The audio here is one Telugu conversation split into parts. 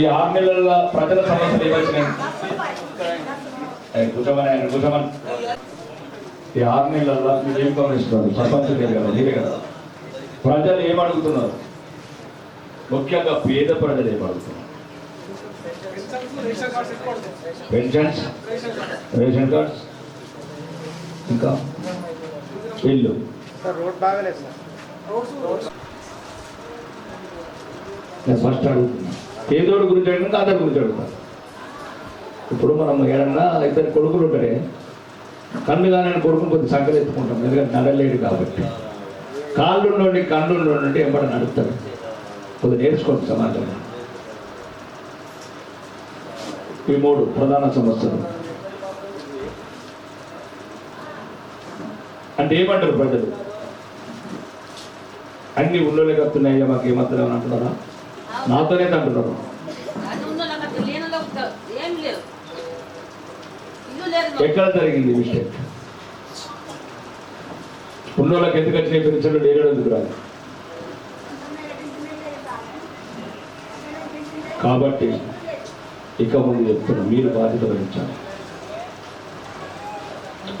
ఈ ఆరు నెలల ప్రజల సమస్యలు ఏమొచ్చినాయి? కూర్చోమని ఆయన కూర్చోమని. ఈ ఆరు నెలల్లో మీరు ఏం గమనిస్తున్నారు సర్పంచ్ లేరు కదా మీరే కదా. ప్రజలు ఏమడుగుతున్నారు ముఖ్యంగా పేద ప్రజలు ఏమడుగుతున్నారు పెన్షన్స్? Ration cards? ఇంకా? ఇల్లు? రోడ్ బాగలేదు సార్. ఫస్ట్ అడుగుతున్నా. పేదోడు గురించి అడుగుతా అతని గురించి అడుగుతా ఇప్పుడు మనం ఏడన్నా ఇద్దరు కొడుకులు ఉంటారే కన్ను కానీ కొడుకుని కొద్ది సంకలు ఎత్తుకుంటాం ఎందుకంటే నడలేడు కాబట్టి. కాళ్ళు నుండి కళ్ళు నుండి ఎంబడ నడుపుతాడు. కొద్దిగా నేర్చుకోండి సమాజంలో ఈ మూడు ప్రధాన సమస్యలు. అంటే ఏమంటారు ప్రజలు? అన్ని ఉన్నోళ్ళకి వస్తున్నాయి మాకు ఏమవుతున్నాయి అని అంటున్నారా? నాతోనే లేదు. ఎక్కడ జరిగింది మిస్టేక్ ఉన్నోళ్ళకి ఎందుకు వచ్చినాయి పెన్షన్లు లేని ఎందుకు రాదు కాబట్టి ఇక ముందు చెప్తున్నా మీరు బాధ్యత వహించాలి.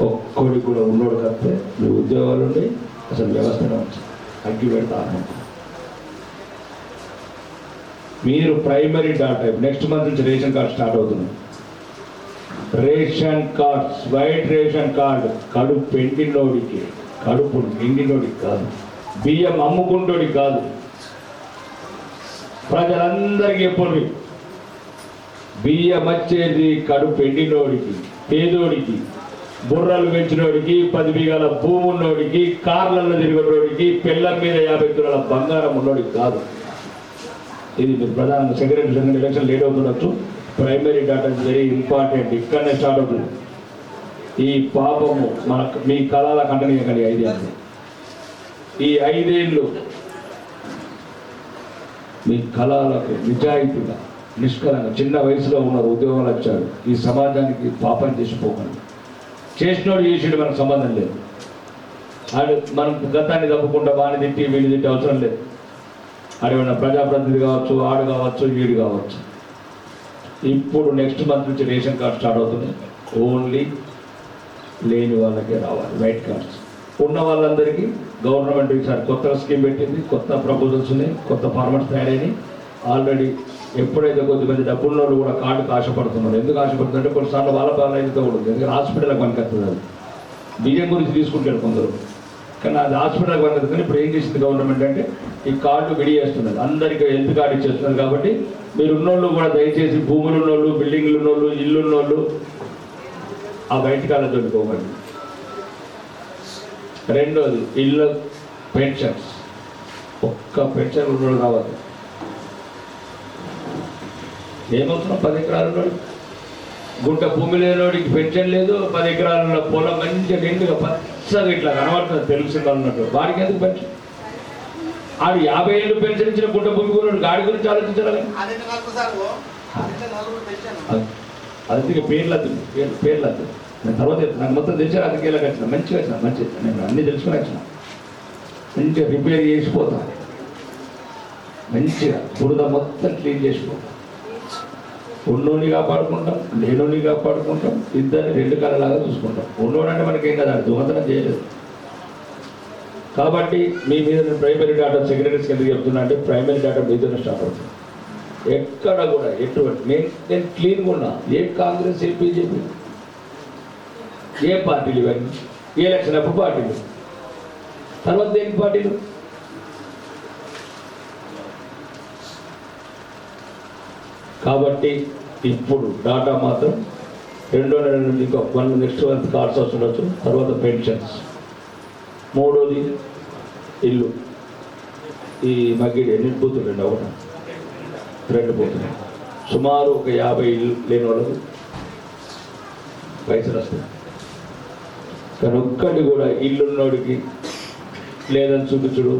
ఒక్కడికి కూడా ఉన్నోడు కడితే మీ ఉద్యోగాలు ఉండి అసలు వ్యవస్థనే వచ్చి అగ్గి పెడతా. మీరు ప్రైమరీ డాటా నెక్స్ట్ మంత్ నుంచి రేషన్ కార్డ్ స్టార్ట్ అవుతుంది. Ration cards white ration card. కడుపు ఎండినోడికి కడుపు నిండినోడికి కాదు. బియ్యం అమ్ముకుంటోడికి కాదు. ప్రజలందరికీ ఎప్పుడు బియ్యం వచ్చేది కడుపు ఎండినోడికి పేదోడికి బుర్రలు పెంచినోడికి పది బిగాల భూమి ఉన్నోడికి కార్లలో తిరిగినోడికి పిల్లల మీద యాభై తులాల బంగారం ఉన్నోడికి కాదు. ఇది ప్రధానంగా secretary general election late అవుతుండొచ్చు. Primary data is very important ఇక్కడనే స్టార్ట్ అవుతుంది. ఈ పాపము మన మీ కళల కంటనీయకండి ఐదేళ్ళు ఈ ఐదేళ్ళు మీ కళలకు నిజాయితీగా నిష్కలంగా చిన్న వయసులో ఉన్నారు ఉద్యోగాలు వచ్చారు. ఈ సమాజానికి పాపం చేసిపోకండి. చేసినోడు చేసేడు మనకు సంబంధం లేదు. అది మనం గతాన్ని తప్పకుండా వాడిని తిట్టి వీడిని తిట్టి అవసరం లేదు. అడిగిన ప్రజాప్రతినిధి కావచ్చు ఆడు కావచ్చు వీడు కావచ్చు. ఇప్పుడు నెక్స్ట్ మంత్ నుంచి రేషన్ కార్డ్ స్టార్ట్ అవుతుంది. ఓన్లీ లేని వాళ్ళకే రావాలి వైట్ కార్డ్స్. ఉన్న వాళ్ళందరికీ గవర్నమెంట్ ఈసారి కొత్త స్కీమ్ పెట్టింది కొత్త ప్రపోజల్స్ ఉన్నాయి కొత్త ఫార్మాట్స్ తయారైనాయి. ఆల్రెడీ ఎప్పుడైతే కొద్దిమంది డబ్బులు వాళ్ళు కూడా కార్డుకు ఆశపడుతున్నారు. ఎందుకు ఆశపడుతుందంటే కొన్నిసార్లు వాళ్ళ పాలనతో కూడా ఉంది. ఎందుకంటే హాస్పిటల్కి పనికొస్తుంది అది. బియ్యం గురించి తీసుకుంటారు కొందరు. కానీ అది హాస్పిటల్కి పనికొస్తుంది కానీ ఇప్పుడు ఏం చేసింది గవర్నమెంట్ అంటే ఈ కార్డు విడియేస్తున్నది అందరికీ హెల్త్ కార్డు ఇచ్చేస్తున్నారు కాబట్టి మీరు ఉన్నోళ్ళు కూడా దయచేసి భూములు ఉన్నోళ్ళు బిల్డింగ్లు ఉన్నోళ్ళు ఇల్లు ఉన్నోళ్ళు ఆ బయట కాళ్ళతో పోకండి. రెండోది ఇల్లు పెన్షన్స్. ఒక్క పెన్షన్ ఉన్నోళ్ళు రావాలి ఏమవుతున్నాం పది ఎకరాలలో గుంట భూమి లేనోడికి పెన్షన్ లేదు పది ఎకరాల పొలం మంచిగా నిండుగా పచ్చగా ఇట్లా కనబడుతుంది తెలుసు అన్నట్టు వాడికి ఎందుకు పెన్షన్? ఆడు యాభై ఏళ్ళు పెన్షన్ ఇచ్చిన గుంట భూమి కొన్నాడు గాడి గురించి ఆలోచించాలి అందుకే పేర్లు వద్దు పేర్లు పేర్లు వద్దు నేను తర్వాత చెప్తాను. నాకు మొత్తం తెలిసి రాజకీయాలకు వచ్చిన మంచిగా వచ్చిన. మంచి నేను అన్ని తెలుసుకుని వచ్చిన. మంచిగా రిపేర్ చేసిపోతా మంచిగా బురద మొత్తం క్లీన్ చేసిపోతా ఉన్నోని కాపాడుకుంటాం లేనోని కాపాడుకుంటాం ఇద్దరిని రెండు కళలాగా చూసుకుంటాం. ఉన్నోడు అంటే మనకేం కదా దొంగతనం చేయలేదు. కాబట్టి మీ మీద ప్రైమరీ డాటా సెక్రటరీస్ ఎందుకు చెప్తున్నా అంటే ప్రైమరీ డాటా మీదనే స్టార్ట్ అవుతుంది ఎక్కడ కూడా ఎటువంటి నేను నేను క్లీన్గా ఉన్నా. ఏ కాంగ్రెస్ ఏ బీజేపీ ఏ పార్టీలు ఇవన్నీ? ఏ ఎలక్షన్ అప్పుడు పార్టీలు. తర్వాత దేని పార్టీలు? కాబట్టి ఇప్పుడు డాటా మాత్రం రెండో నెల నుండి ఇంకో వన్ నెక్స్ట్ మంత్ కార్డ్స్ వస్తుండొచ్చు. తర్వాత పెన్షన్స్ మూడోది ఇల్లు. ఈ మగ్గిడి ఎన్ని పోతుండండి? రెండు రెండు పోతున్నాయి. సుమారు ఒక యాభై ఇల్లు లేని వాళ్ళకు పైసలు వస్తాయి. కానీ ఒక్కటి కూడా ఇల్లున్నోడికి లేదని చూపించుడు.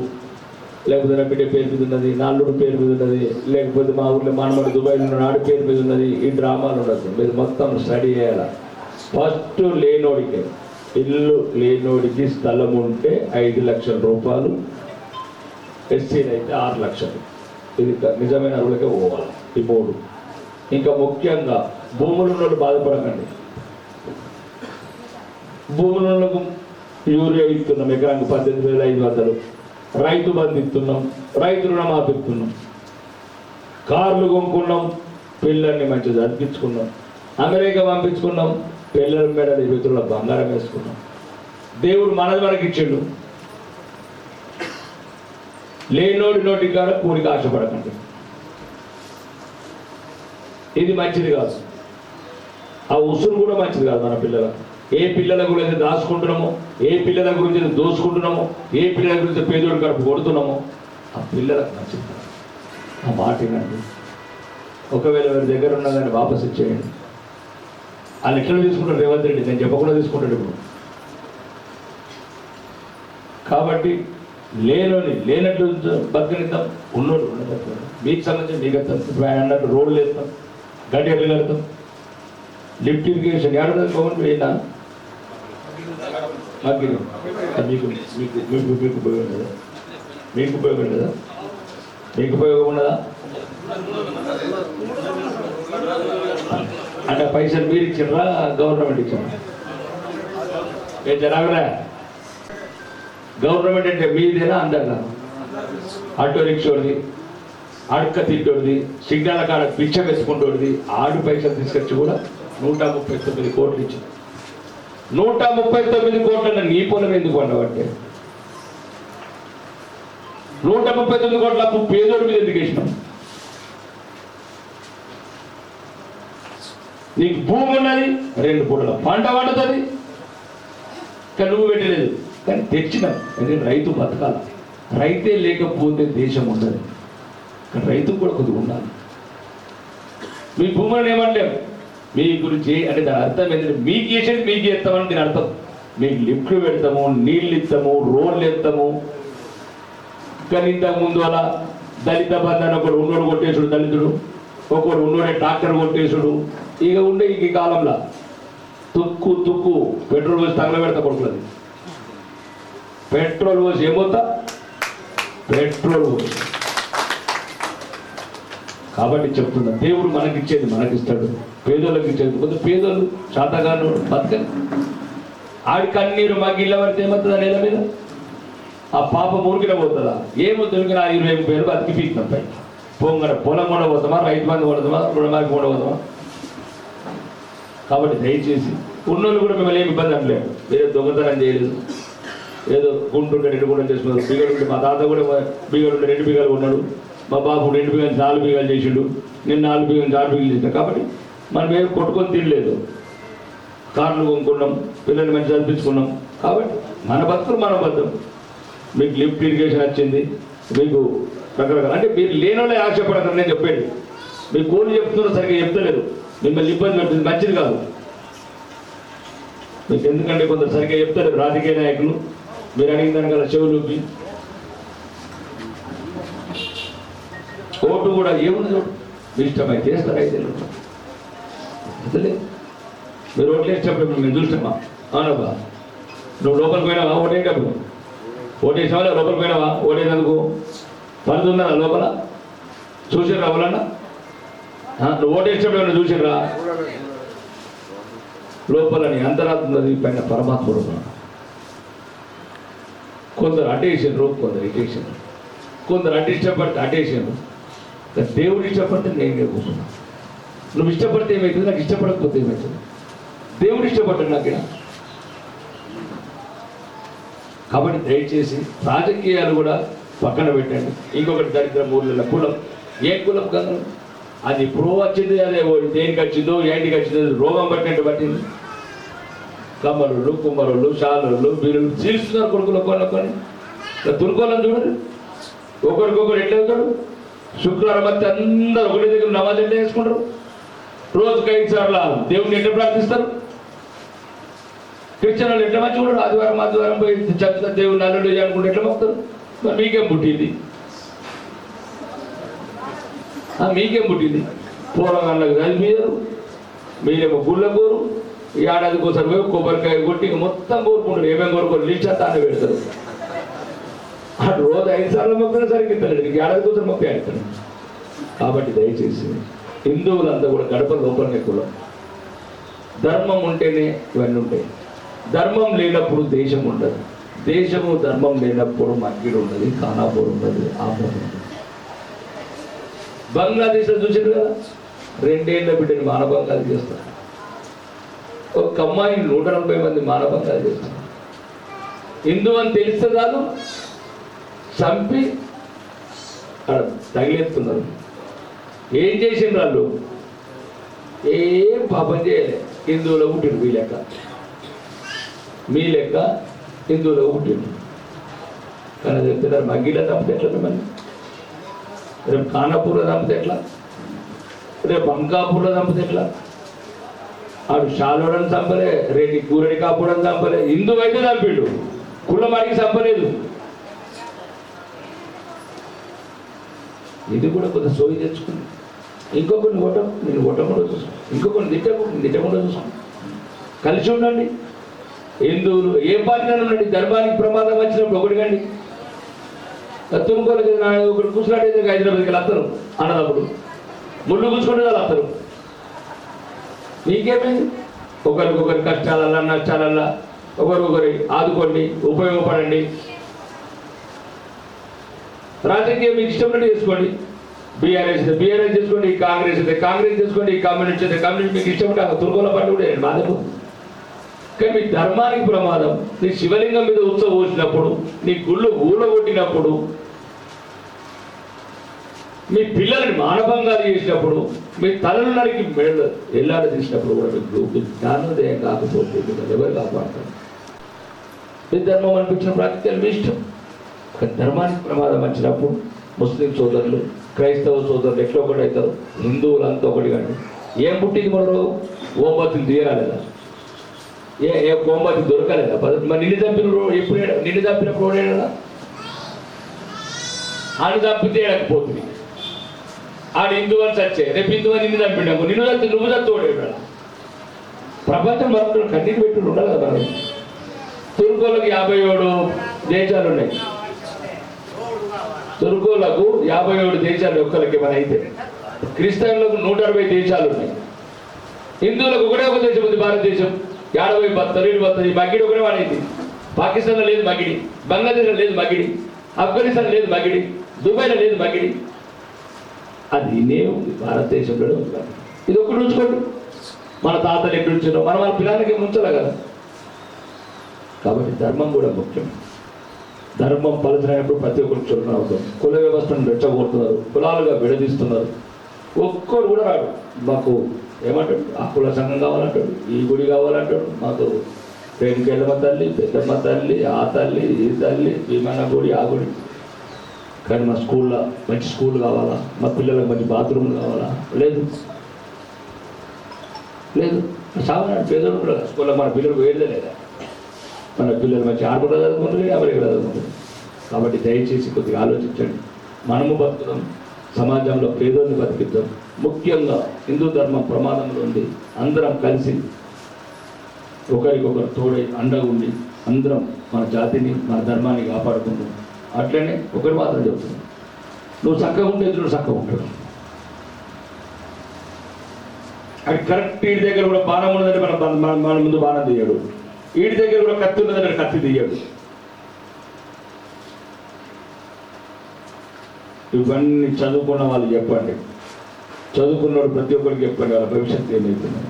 లేకపోతే నా బిడ్డ పేరు మీద ఉన్నది నాల్లుడు పేరు మీద ఉన్నది లేకపోతే మా ఊర్లో మానవుడు దుబాయ్లో ఉన్న నాడు పేరు మీద ఉన్నది ఈ డ్రామాలు ఉండదు. మీరు మొత్తం స్టడీ చేయాలి? ఫస్ట్ లేనోడికి. ఇల్లు లేనోడికి స్థలం ఉంటే ఐదు లక్షల రూపాయలు ఎస్సీలు అయితే ఆరు లక్షలు. ఇది నిజమైన అరువులకే పోవాలి? ఈ మూడు. ఇంకా ముఖ్యంగా భూములు ఉన్న బాధపడకండి. భూములకు యూరియా ఇస్తున్నాం ఎకరానికి పద్దెనిమిది వేల ఐదు వందలు. రైతు బంధిస్తున్నాం రైతు రుణమాఫీ ఇస్తున్నాం కార్లు కొనుక్కున్నాం పిల్లల్ని మంచిగా చదివించుకున్నాం. అమెరికా పంపించుకున్నాం పిల్లల మీద విధుల బంగారం వేసుకున్నాం. దేవుడు మనది మనకి ఇచ్చిండు. లేనోడి నోటి కాడ కూడికి ఆశపడకండి. ఇది మంచిది కాదు. ఆ ఉసురు కూడా మంచిది కాదు మన పిల్లల ఏ పిల్లల గురించి దాచుకుంటున్నామో ఏ పిల్లల గురించి దోచుకుంటున్నామో ఏ పిల్లల గురించి పేదోడి కడుపు కొడుతున్నామో ఆ పిల్లలకు నచ్చింది. ఆ మాట వినండి. ఒకవేళ వారి దగ్గర ఉన్నదాన్ని వాపస్ ఇచ్చేయండి. వాళ్ళు ఎట్లా తీసుకుంటాడు రేవంత్ రెడ్డి నేను చెప్పకుండా తీసుకుంటాడు ఇప్పుడు. కాబట్టి లేనోని లేనట్టు బతకనిద్దాం ఉన్నోడు ఉండదు మీకు సంబంధించి మీకు వస్తాం ఇప్పుడు ఆయన అన్నట్టు రోడ్లు వేస్తాం గడ్డి ఎట్లా కడతాం? లిఫ్ట్ ఇరిగేషన్ ఏడాది గవర్నమెంట్ అయినా మాకు మీకు మీకు మీకు మీకు ఉపయోగం లేదా? మీకు ఉపయోగం లేదా? మీకు ఉపయోగం ఉండదా అంటే పైసలు మీరు ఇచ్చారా గవర్నమెంట్ ఇచ్చారా? ఏ జనాగరా గవర్నమెంట్ అంటే మీదేనా అందరినా? ఆటో రిక్షోడిది అడక్క తిట్టోడిది సిగ్నల్ కాడ పిచ్చ వేసుకుంటోడిది ఆడు పైసలు తీసుకొచ్చి కూడా నూట ముప్పై తొమ్మిది కోట్లు ఇచ్చింది. నూట ముప్పై తొమ్మిది కోట్ల నీ పొలం ఎందుకు అన్నవంటే నూట ముప్పై తొమ్మిది కోట్ల అప్పు పేదోడి మీద ఎందుకు వేసినాం నీకు భూమి ఉన్నది రెండు పూటల పంట పండుతుంది. కానీ నువ్వు పెట్టలేదు. కానీ తెచ్చినాం రైతు బతకాల. రైతే లేకపోతే దేశం ఉండదు. కానీ రైతు కూడా కొద్దిగా ఉండాలి. మీ భూములను ఏమంటాం మీ గురించి అంటే దాని అర్థం ఏంటంటే మీకు చేసేది మీకు చేస్తామని దీని అర్థం. మీకు లిఫ్ట్లు పెడతాము నీళ్ళు ఇస్తాము రోడ్లు ఇస్తాము కానీ ఇంతకు ముందు అలా దళిత బంధాన్ని ఒకడు ఉన్నోడు కొట్టేసుడు దళితుడు ఒకడు ఉన్నోడే ట్రాక్టర్ కొట్టేసుడు. ఇక ఉండే ఈ కాలంలో తుక్కు తుక్కు పెట్రోల్ పోసి తగలబెడతా కొడుకులది. పెట్రోల్ పోసి ఏమవుతా పెట్రోల్ పోసి. కాబట్టి చెప్తున్నా దేవుడు మనకిచ్చేది మనకిస్తాడు పేదోళ్ళకి ఇచ్చేది. కొంత పేదోళ్ళు శాతగాను బతకని ఆడి కన్నీరు మాకు ఇళ్ళ ఏమవుతుందా నేల మీద? ఆ పాప మురికిన పోతుందా? ఏమో దొరికిన ఆ ఇరవై ముప్పై వేలు బతికి పై పొంగన పొలం కూడా పోతామా రైతు బంధు కొడతామా రుణమాకి కూడా పోతామా కాబట్టి దయచేసి ఉన్నోళ్ళు కూడా మిమ్మల్ని ఏమి ఇబ్బంది అనలేదు. ఏదో దొంగతనం చేయలేదు. ఏదో గుంటుంటే రెండు గుంటలు చేసుకున్నారు బీగలు ఉంటే మా తాత కూడా బీగలు ఉంటే రెండు బీగాలు ఉన్నాడు మా బాబు రెండు బియ్యం నాలుగు బీగాలు చేసిండు. నేను నాలుగు బియ్యం ఆరు బీగాలు చేసిన. కాబట్టి మనం ఏం కొట్టుకొని తినలేదు. కార్లు కొనుక్కున్నాం పిల్లల్ని మంచి చదివించుకున్నాం కాబట్టి మన బతుకులు మన బద్దం మీకు లిఫ్ట్ ఇరిగేషన్ వచ్చింది. మీకు రకరకాల అంటే మీరు లేనోళ్ళే ఆశపడకండి నేను చెప్పేది. మీ కోళ్ళు చెప్తున్నారు సరిగ్గా చెప్తలేదు. మిమ్మల్ని ఇబ్బంది పెట్టింది మంచిది కాదు. మీకు ఎందుకంటే కొందరు సరిగ్గా చెప్తలేరు. రాజకీయ నాయకులు మీరు అడిగిన దాని చెవులు ఓటు కూడా ఏముంది చూడు? మీ ఇష్టమై చేస్తారు అయితే మీరు ఓట్లు వేసేటప్పుడు మేము చూస్తామా అవునబ్బా నువ్వు లోపలికి పోయినావా? ఓటేటప్పుడు ఓటేసావా లోపలికి పోయినావా? ఓటేసినందుకు? పని లోపల? చూసిర్రా ఎవరన్నా నువ్వు ఓటేసేటప్పుడు ఏమన్నా చూసిర్రా? లోపల నీ అంతరాత్మది పైన పరమాత్మ రూపం. కొందరు అటేసారు కొందరు ఇటేషన్ కొందరు అటు అటేషన్ అటేసారు దేవుడు ఇష్టపడితే నేను కూర్చున్నా నువ్వు ఇష్టపడితే ఏమవుతుంది నాకు ఇష్టపడకపోతే ఏమవుతుంది దేవుడు ఇష్టపడ్డాడు నాకు ఈడ. కాబట్టి దయచేసి రాజకీయాలు కూడా పక్కన పెట్టండి. ఇంకొకటి దరిద్ర మూడు కులం. ఏ కులం కాదు? అది ఇప్పుడు వచ్చింది అదే దేనికి వచ్చిందో ఏంటికి వచ్చిందో రోగం పట్టినట్టు పట్టింది. కమ్మరులు కుమ్మరులు శాలులు వీళ్ళు చీల్చున్నారు కొడుకులు కొన్ని కొన్ని తురుకోవాలని చూడండి ఒకరికొకరు ఎట్లా అవుతాడు శుక్రవారం మధ్య అందరూ ఒకటి దగ్గర నమాజ్ ఎట్లా చేసుకుంటారు? రోజుకి ఐదు సార్లు దేవుడిని ఎట్లా ప్రార్థిస్తారు? క్రిస్టియన్ వాళ్ళు ఎట్లా మంచి కూడా ఆదివారం ఆదివారం పోయి చెప్తా దేవుని అల్లుడు అనుకుంటే ఎట్లా మొక్కుతారు? మరి మీకేం పుట్టింది? ఆ, మీకేం పుట్టింది? పూర్వగాళ్ళకి చదివారు మీరేమో గుళ్ళ కోరు ఈ ఏడాదికి పోయి కొబ్బరికాయ కొట్టి మొత్తం కోరుకుంటారు. ఏమేమి కోరుకోరు లిస్ట్ అంతా అన్న పెడతారు. ఆ రోజు ఐదు సార్లు మొక్కిన సరికి ఇస్తాడు ఏడాది కోసం మొక్క ఆడతాడు కాబట్టి దయచేసి హిందువులంతా కూడా గడప లోపలనే కులం. ధర్మం ఉంటేనే ఇవన్నీ ఉంటాయి. ధర్మం లేనప్పుడు దేశం ఉండదు. దేశము ధర్మం లేనప్పుడు మక్కిడు ఉన్నది ఖానాపూర్ ఉన్నది ఆంధ్ర ఉన్నది బంగ్లాదేశ్లో చూసారు కదా? రెండేళ్ళ బిడ్డని మానభంగాలు చేస్తారు. ఒక అమ్మాయిని నూట నలభై మంది మానభంగాలు చేస్తారు. హిందూ అని తెలిస్తే చాలు చంపి అక్కడ తగిలేస్తున్నారు. ఏం చేసింది వాళ్ళు? ఏం పాపం చేయలే. హిందువులో పుట్టిండు మీ లెక్క. మీ లెక్క హిందువులో పుట్టిండు కానీ చెప్తున్నారు మగ్గిలో తప్పితే ఎట్లా మిమ్మల్ని రేపు ఖానాపూర్లో చంపితే ఎట్లా? రేపు అంకాపూర్లో చంపితే ఎట్లా? ఆడు షాలోడని చంపలే రేటి కూరడి కాపుడని చంపలే. హిందువు అయితే చంపిండు. కులం అడిగి చంపలేదు. ఇది కూడా కొంత సోయి తెచ్చుకుంది ఇంకొకరిని కొట్టం నేను కొట్టకుండా చూసుకో ఇంకొకరిని తిట్టకుండా తిట్టకుండా చూసుకో కలిసి ఉండండి. హిందువులు ఏ పార్టీ ఉండండి. ధర్మానికి ప్రమాదం వచ్చినప్పుడు ఒకటికండి కండి. ఒకటి కూర్చున్నట్టయితే హైదరాబాద్కి వస్తారు అన్నదప్పుడు ముళ్ళు కూర్చుకుంటే వాళ్ళు వస్తారు. మీకేమైంది? ఒకరికొకరి కష్టాలల్లా నష్టాలల్లా ఒకరికొకరి ఆదుకోండి ఉపయోగపడండి. రాజకీయం మీకు ఇష్టం చేసుకోండి. బీఆర్ఎస్ అయితే బీఆర్ఎస్ చేసుకోండి కాంగ్రెస్ అయితే కాంగ్రెస్ చేసుకోండి ఈ కమ్యూనిస్ట్ అయితే కమ్యూనిస్ట్. మీకు ఇష్టం ఉంటే దుర్గోల పండు కూడా బాధకు కానీ మీ ధర్మానికి ప్రమాదం నీ శివలింగం మీద ఉత్సవం పోసినప్పుడు నీ గుళ్ళు ఊళ్ళో కొట్టినప్పుడు మీ పిల్లల్ని మానభంగాలు చేసినప్పుడు మీ తలలు నరికి మెడలు ఎల్లాడ తీసినప్పుడు కూడా మీకు జ్ఞానోదయం కాకపోతే మిమ్మల్ని ఎవరు కాపాడతారు? మీ ధర్మం అనిపించిన ప్రాతిక్యాలు మీ ఇష్టం. ధర్మానికి ప్రమాదం వచ్చినప్పుడు ముస్లిం సోదరులు క్రైస్తవ సోదరులు ఎట్లా ఒకటి అవుతారు? హిందువులు అంతా ఒకటి కానీ ఏం పుట్టింది మనలో ఓంబత్తులు తీయరాలేదా? ఏ ఏ ఓంబత్తి దొరకలేదా? మరి నిన్ను చంపిన ఎప్పుడు నిన్ను చంపినప్పుడు ఓడేడా ఆడు చంపితే ఏడకపోతుంది. ఆడు హిందువు అని చచ్చే రేపు హిందువు అని నిన్ను చంపినాము నిన్ను చచ్చి నువ్వు చచ్చి ఓడేడా ప్రపంచం మరొకరు కన్నీరు పెట్టి ఉండాలి కదా మనం తుర్కోలకు యాభై ఏడు దేశాలు ఉన్నాయి. తుర్కులకు యాభై ఏడు దేశాలు ఒక్కరికి మనైతే క్రిస్టియన్లకు నూట అరవై దేశాలు ఉన్నాయి. హిందువులకు ఒకటే ఒక దేశం ఉంది భారతదేశం. యాడవై బత్తరు ఇటు బత్తరు మగిడి ఒకటే వాడైంది పాకిస్తాన్లో లేదు మగిడి బంగ్లాదేశ్లో లేదు మగిడి ఆఫ్ఘనిస్తాన్ లేదు మగిడి దుబాయ్లో లేదు మగిడి అది ఇనే ఉంది భారతదేశంలో ఇది ఒకటి ఉంచుకోండి. మన తాతలు ఎక్కడ ఉంచారో మన వాళ్ళ పిల్లలకి ఉంచాలి కదా? కాబట్టి ధర్మం కూడా ముఖ్యం. ధర్మం పలచనప్పుడు ప్రతి ఒక్కరు చురుకున అవుతాం కుల వ్యవస్థను రెచ్చగొడుతున్నారు. కులాలుగా విడదీస్తున్నారు. ఒక్కరు కూడా రాడు మాకు ఏమంటాడు? ఆ కుల సంఘం కావాలంటాడు. ఈ గుడి కావాలంటాడు. మాకు పెంకెళ్ళమ్మ తల్లి పెద్దమ్మ తల్లి ఆ తల్లి ఈ తల్లి భీమన్న గుడి ఆ గుడి. కానీ మా స్కూల్లో మంచి స్కూల్ కావాలా? మా పిల్లలకు మంచి బాత్రూమ్ కావాలా? లేదు. లేదు. సామాన్య పేదలు కూడా స్కూల్లో మన పిల్లలు వేయలేదా మన పిల్లలు మంచి ఆర్మీలో చదువుకుంటారు ఎవరికి చదువుకుంటారు కాబట్టి దయచేసి కొద్దిగా ఆలోచించండి. మనము బతుకుదాం సమాజంలో పేదోని బతికిద్దాం. ముఖ్యంగా హిందూ ధర్మం ప్రమాదంలో ఉంది అందరం కలిసి ఒకరికొకరు తోడై అండగా ఉండి అందరం మన జాతిని మన ధర్మాన్ని కాపాడుకుందాం. అట్లనే ఒకరు మాత్రం చెబుతున్నాం. నువ్వు చక్కగా ఉంటే ఎదురు చక్కగా ఉంటాడు అది కరెక్ట్ వీడి దగ్గర కూడా బాణం ఉన్నదంటే మన మన మన ముందు బాణం తీయడు. వీడి దగ్గర కూడా కత్తి ఉన్నదని కత్తి తీయడు. ఇవన్నీ చదువుకున్న వాళ్ళు చెప్పండి. చదువుకున్నవాడు ప్రతి ఒక్కరికి చెప్పండి వాళ్ళ భవిష్యత్తు ఏమైతుంది.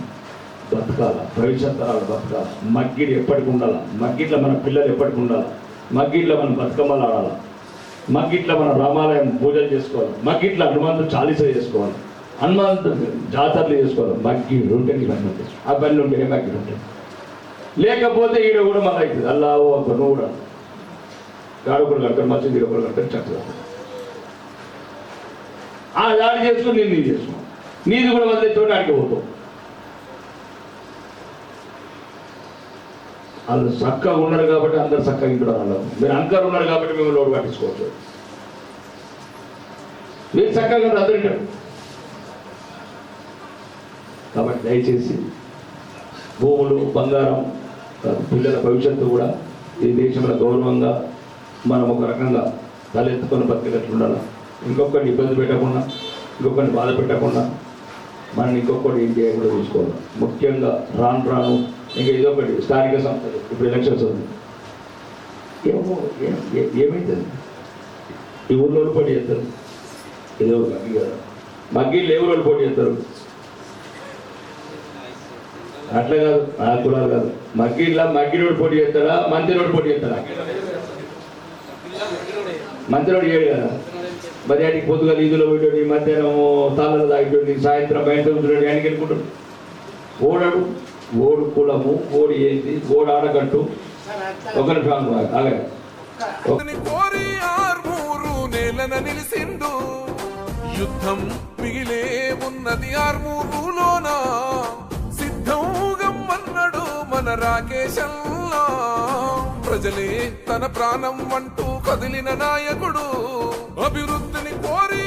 బతకాల భవిష్యత్ తరాలు బతకాల. మగ్గిడి ఎప్పటికి ఉండాలా? మగ్గిట్లో మన పిల్లలు ఎప్పటికి ఉండాలి? మగ్గిట్లో మనం బతుకమ్మలు ఆడాలా మగ్గిట్లో మనం రామాలయం పూజలు చేసుకోవాలి? మగ్గిట్లో హనుమంతుడు చాలీస చేసుకోవాలి? హనుమంతు జాతరలు చేసుకోవాలి? మగ్గి రెండు ఇవన్నీ ఉంటాయి. అవన్నీ పనులు మగ్గిలు ఉంటాయి లేకపోతే ఈడ కూడా మళ్ళీ అవుతుంది. అల్లా అంత నువ్వు కూడా గాడొకరు కడతారు మధ్య ఈడొకరు కడతారు చక్కగా ఆ దాడి చేసుకుని నేను నీది చేసుకున్నాను నీది కూడా తోటి ఆడికి పోతాం వాళ్ళు చక్కగా ఉన్నారు కాబట్టి అందరు చక్కగా ఇంట్లో అన్నారు మీరు అంకర్ ఉన్నారు కాబట్టి మేము లోడు పట్టించుకోవచ్చు మీరు చక్కగా ఉన్నారు అందరు ఇంటారు కాబట్టి దయచేసి భూములు బంగారం పిల్లల భవిష్యత్తు కూడా ఈ దేశంలో గౌరవంగా మనం ఒక రకంగా తలెత్తుకొని బతికేటట్లు ఉండాలి ఇంకొకరిని ఇబ్బంది పెట్టకుండా ఇంకొకరిని బాధ పెట్టకుండా మనం ఇంకొకటి ఏం చేయకుండా చూసుకోవాలి. ముఖ్యంగా రాను రాను ఇంకా ఇదొకటి స్థానిక సంస్థలు ఇప్పుడు ఎలక్షన్స్ ఉంది ఏమో ఏ- ఏమైతుంది? ఈ ఊళ్ళో పోటీ చేస్తారు. ఏదో ఒక మగ్గి కదా. మగ్గిళ్ళు ఏ ఊళ్ళో పోటీ చేస్తారు? అట్లా కాదు ఆ కులాలు కాదు. మగ్గిళ్ళ మగ్గిరోడు పోటీ చేస్తాడా? మంత్రిరోడు పోటీ చేస్తాడా? మంత్రిరోడు చేయడు కదా? మరి ఆడికి పొద్దుగా ఈదులో మధ్యాహ్నం తాళాలు తాగిటండి సాయంత్రం బయట ఉంటున్నాడు ఆయనకి వెళ్ళుకుంటాడు ఓడడు. ఓడు కులము ఓడి ఏంది ఓడు ఆడగట్టు. సార్ అట్లా ఒక నిమిషం అలాగే కోరి నిలిసిండు. యుద్ధం మిగిలే ఉన్నది ఆర్మూరులోనా? మన రాకేశంలో ప్రజలే తన ప్రాణం అంటూ కదిలిన నాయకుడు. అభివృద్ధిని కోరి